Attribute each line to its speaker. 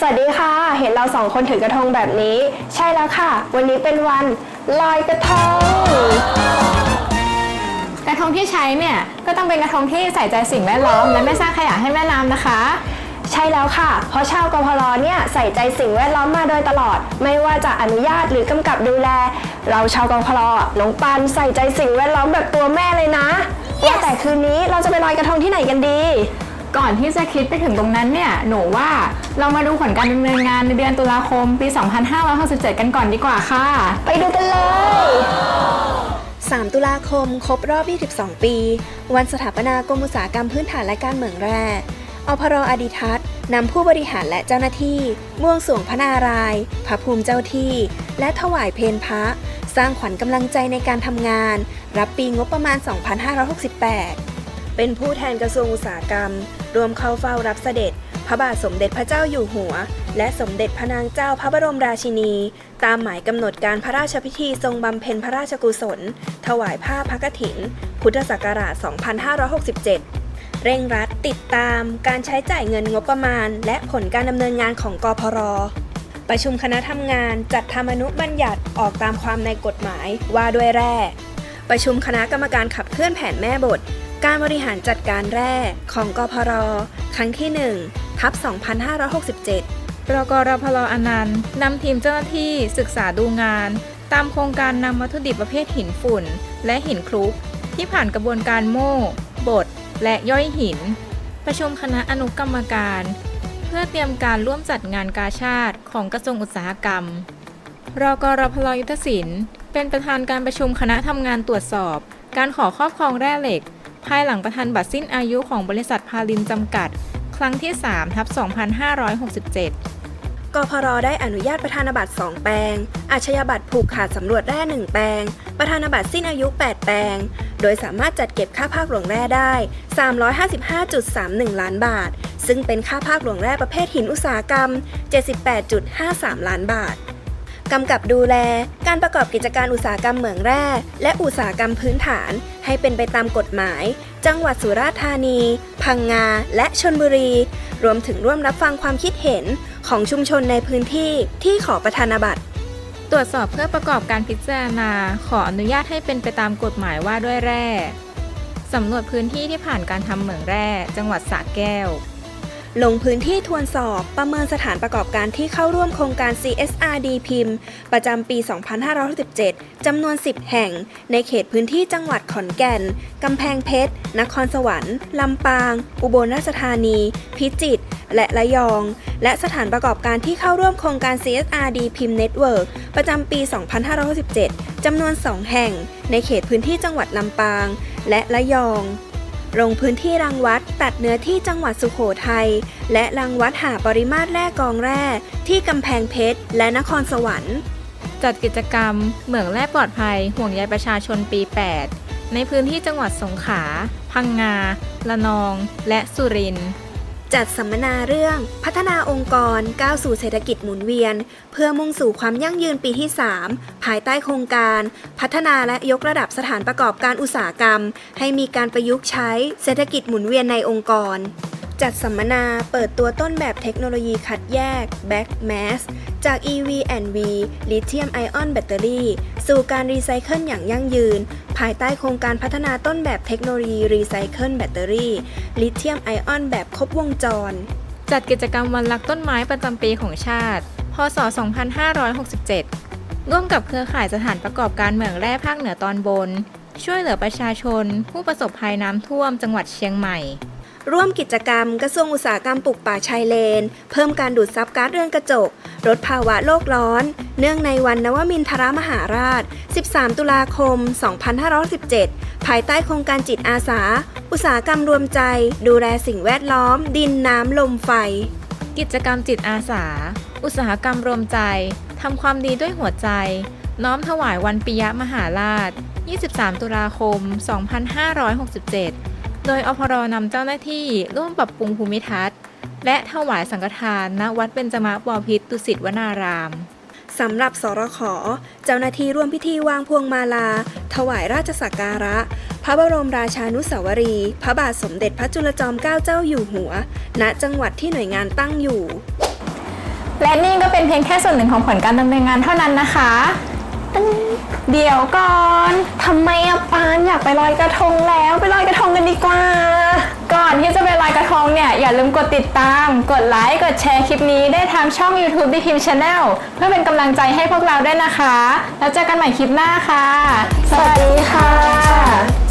Speaker 1: สวัสดีค่ะ เห็นเราสองคนถือกระทงแบบนี้ ใช่แล้วค่ะ วันนี้เป็นวันลอยกระทง
Speaker 2: กระทงที่ใช้เนี่ยก็ต้องเป็นกระทงที่ใส่ใจสิ่งแวดล้อม และไม่สร้างขยะให้แม่น้ำนะคะ
Speaker 1: ใช่แล้วค่ะ เพราะชาวกพลเนี่ยใส่ใจสิ่งแวดล้อมมาโดยตลอด ไม่ว่าจะอนุญาตหรือกำกับดูแล เราชาวกพลน้องปันใส่ใจสิ่งแวดล้อมแบบตัวแม่เลยนะว่าแต่คืนนี้เราจะไปลอยกระทงที่ไหนกันดี
Speaker 2: ก่อนที่จะคิดไปถึงตรงนั้นเนี่ยหนูว่าเรามาดูผลการดำเนินงานในเดือนตุลาคมปี 2567 กันก่อนดีกว่าค่ะ
Speaker 1: ไปดูกันเลย
Speaker 3: 3 ตุลาคม ครบรอบ 22 ปี วันสถาปนากรมอุตสาหกรรมพื้นฐานและการเมืองแร่อพรอดิทัศน์นำผู้บริหารและเจ้าหน้าที่ม่วงสรวงพระนารายณ์พระภูมิเจ้าที่ และถวายเพลพระ สร้างขวัญกำลังใจในการทำงาน รับปีงบประมาณ 2568 เป็นผู้แทนกระทรวงอุตสาหกรรม รวมเข้าเฝ้ารับเสด็จ พระบาทสมเด็จพระเจ้าอยู่หัว และสมเด็จพระนางเจ้าพระบรมราชินี ตามหมายกำหนดการพระราชพิธีทรงบำเพ็ญพระราชกุศล ถวายผ้าพระกฐิน พุทธศักราช 2567เร่งรัดติดตามการใช้จ่ายเงินงบประมาณ และผลการดำเนินงานของกพรประชุมคณะทำงานจัดทำอนุบัญญัติออกตามความในกฎหมายว่าด้วยแร่ ประชุมคณะกรรมการขับเคลื่อนแผนแม่บท การบริหารจัดการแร่ของกพร ครั้งที่ 1 ทับ 2567
Speaker 2: รกรพลอนันต์นำทีมเจ้าหน้าที่ศึกษาดูงาน ตามโครงการนำวัตถุดิบประเภทหินฝุ่น และหินคลุก ที่ผ่านกระบวนการโม่ บด และย่อยหิน ประชุมคณะอนุกรรมการ เพื่อเตรียมการร่วมจัดงานกาชาติของกระทรวงอุตสาหกรรม รกรพลยุทธศิลป์เป็นประธานการประชุมคณะทำงานตรวจสอบ การขอครอบครองแร่เหล็ก ภายหลังประธานบัตรสิ้นอายุของบริษัทพาลินจำกัด ครั้งที่3ทับ2567
Speaker 3: กพรได้อนุญาตประธานบัตร 2 แปลง อาชญาบัตรผูกขาดสำรวจแร่ 1 แปลง ประธานบัตรสิ้นอายุ 8 แปลง โดยสามารถจัดเก็บค่าภาคหลวงแร่ได้ 355.31 ล้านบาท ซึ่งเป็นค่าภาคหลวงแร่ประเภทหินอุตสาหกรรม 78.53 ล้านบาท กำกับดูแล การประกอบกิจการอุตสาหกรรมเหมืองแร่ และอุตสาหกรรมพื้นฐาน ให้เป็นไปตามกฎหมาย จังหวัดสุราษฎร์ธานี พังงา และชนบุรี รวมถึงร่วมรับฟังความคิดเห็นของชุมชนในพื้นที่ที่ขอประธานบัตร
Speaker 2: ตรวจสอบเพื่อประกอบการพิจารณา ขออนุญาตให้เป็นไปตามกฎหมายว่าด้วยแร่สำรวจพื้นที่ที่ผ่านการทำเหมืองแร่ จังหวัดสระแก้ว
Speaker 3: ลงพื้นที่ทวนสอบประเมินสถานประกอบการที่เข้าร่วมโครงการ CSRD พิมพ์ ประจำปี 2567จำนวน 10 แห่ง ในเขตพื้นที่จังหวัดขอนแก่น กำแพงเพชร นครสวรรค์ ลำปาง อุบลราชธานี พิจิตร และระยอง และสถานประกอบการที่เข้าร่วมโครงการ CSRD พิมพ์เน็ตเวิร์กประจำปี 2567จำนวน 2 แห่ง ในเขตพื้นที่จังหวัดลำปาง และระยอง ลงพื้นที่รังวัดตัดเนื้อที่จังหวัดสุโขทัยและรังวัดหาปริมาตรแร่กองแร่ ที่กำแพงเพชรและนครสวรรค์
Speaker 2: จัดกิจกรรม เหมืองแร่ปลอดภัย ห่วงใยประชาชนปี 8 ในพื้นที่จังหวัดสงขลาพังงา ละนอง และสุรินทร์
Speaker 3: จัดสัมมนาเรื่องพัฒนาองค์กรก้าวสู่เศรษฐกิจหมุนเวียน เพื่อมุ่งสู่ความยั่งยืนปีที่ 3 ภายใต้โครงการ พัฒนาและยกระดับสถานประกอบการอุตสาหกรรม ให้มีการประยุกต์ใช้เศรษฐกิจหมุนเวียนในองค์กร จัดสัมมนาเปิดตัวต้นแบบเทคโนโลยีคัดแยก Back Mass จาก EV&V Lithium Ion Battery สู่การรีไซเคิลอย่างยั่งยืน ภายใต้โครงการพัฒนาต้นแบบเทคโนโลยีรีไซเคิลแบตเตอรี่ลิเธียมไอออนแบบครบวงจร
Speaker 2: จัดกิจกรรมวันรักต้นไม้ประจำปีของชาติ พศ 2567 ร่วมกับเครือข่ายสถานประกอบการเหมืองแร่ภาคเหนือตอนบน ช่วยเหลือประชาชน ผู้ประสบภัยน้ำท่วมจังหวัดเชียงใหม่
Speaker 3: ร่วมกิจกรรม กระทรวงอุตสาหกรรมปลูกป่าชายเลน เพิ่มการดูดซับก๊าซเรือนกระจกลดภาวะโลกร้อน เนื่องในวันนวมินทรมหาราช 13 ตุลาคม 2517 ภายใต้โครงการจิตอาสา อุตสาหกรรมรวมใจ ดูแลสิ่งแวดล้อม ดินน้ำลมไฟ
Speaker 2: กิจกรรมจิตอาสา อุตสาหกรรมรวมใจทำความดีด้วยหัวใจ น้อมถวายวันปิยมหาราช 23 ตุลาคม 2567 โดยอพรนำเจ้าหน้าที่ร่วมปรับปรุงภูมิทัศน์ และถวายสังฆทานณวัดเบญจมบพิตรตุสิตวนาราม
Speaker 3: สำหรับสรขเจ้าหน้าที่ร่วมพิธีวางพวงมาลา ถวายราชสักการะ พระบรมราชานุสาวรีย์พระบาทสมเด็จพระจุลจอมเกล้าเจ้าอยู่หัว ณจังหวัดที่หน่วยงานตั้งอยู่
Speaker 2: และนี่ก็เป็นเพียงแค่ส่วนหนึ่งของผลการดำเนินงานเท่านั้นนะคะ เดี๋ยวก่อน
Speaker 1: ทำไมอะปานอยากไปลอยกระทงแล้วไปลอยกระทงกันดีกว่า
Speaker 2: ก่อนที่จะไปลอยกระทงเนี่ยอย่าลืมกดติดตาม กดไลค์กดแชร์คลิปนี้ได้ทางช่อง YouTube ดิพิม Channel เพื่อเป็นกำลังใจให้พวกเราด้วยนะคะ แล้วเจอกันใหม่คลิปหน้าค่ะ
Speaker 1: สวัสดีค่ะ